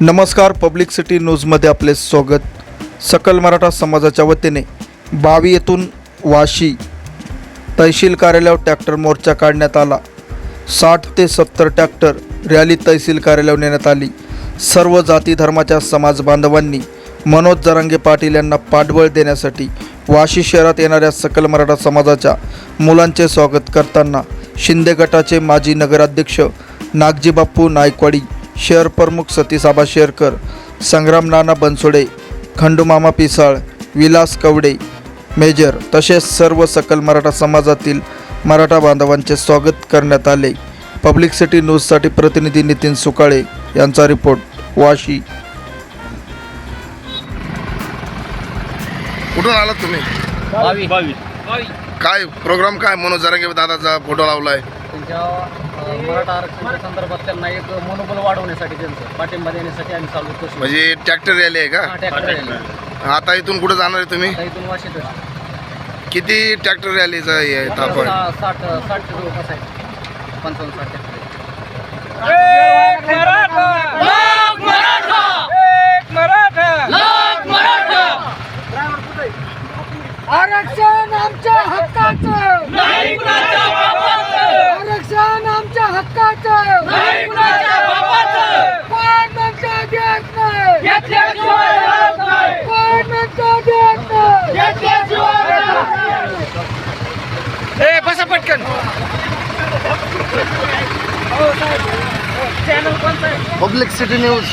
नमस्कार public city न्यूजमध्ये आपले स्वागत. सकल मराठा समाजाच्या वतीने बावी येथून वाशी तहसील कार्यालयावर ट्रॅक्टर मोर्चा काढण्यात आला. साठ ते सत्तर ट्रॅक्टर रॅली तहसील कार्यालयावर नेण्यात आली. सर्व जाती धर्माच्या समाज बांधवांनी मनोज जरांगे पाटील यांना पाठबळ देण्यासाठी वाशी शहरात येणाऱ्या सकल मराठा समाजाच्या मुलांचे स्वागत करताना शिंदे गटाचे माजी नगराध्यक्ष नागजी बाप्पू नायकवाडी शहर प्रमुख सतीसाबा शेरकर संग्राम नाना बनसोडे खंडूमामा पिसाळ विलास कवडे मेजर तसेच सर्व सकल मराठा समाजातील मराठा बांधवांचे स्वागत करण्यात आले. पब्लिक सिटी न्यूजसाठी प्रतिनिधी नितीन सुकाळे यांचा रिपोर्ट वाशी. कुठून आलात तुम्ही? काय प्रोग्राम काय? मनोज जरांगे दादाचा फोटो लावलाय. त्यांच्या मराठा आरक्षणाच्या संदर्भात त्यांना एक मनोबल वाढवण्यासाठी त्यांचं पाठिंबा देण्यासाठी आम्ही चालू करतो म्हणजे ट्रॅक्टर रॅली आहे का? Tractor rally. आता इथून कुठे जाणार आहे तुम्ही? आता इथून वाशीत किती ट्रॅक्टर रॅलीचा हे आहे सहा- साठ साठच्या जवळपास आहे पंचावन्न साठ आरक्षण आमच्या हक्काचं! नाही आरक्षण आमच्या हक्काचं. नाही कोण म्हणतं देत नाही. कोण म्हणतं देत नाही. बसा पटकन. Public city news.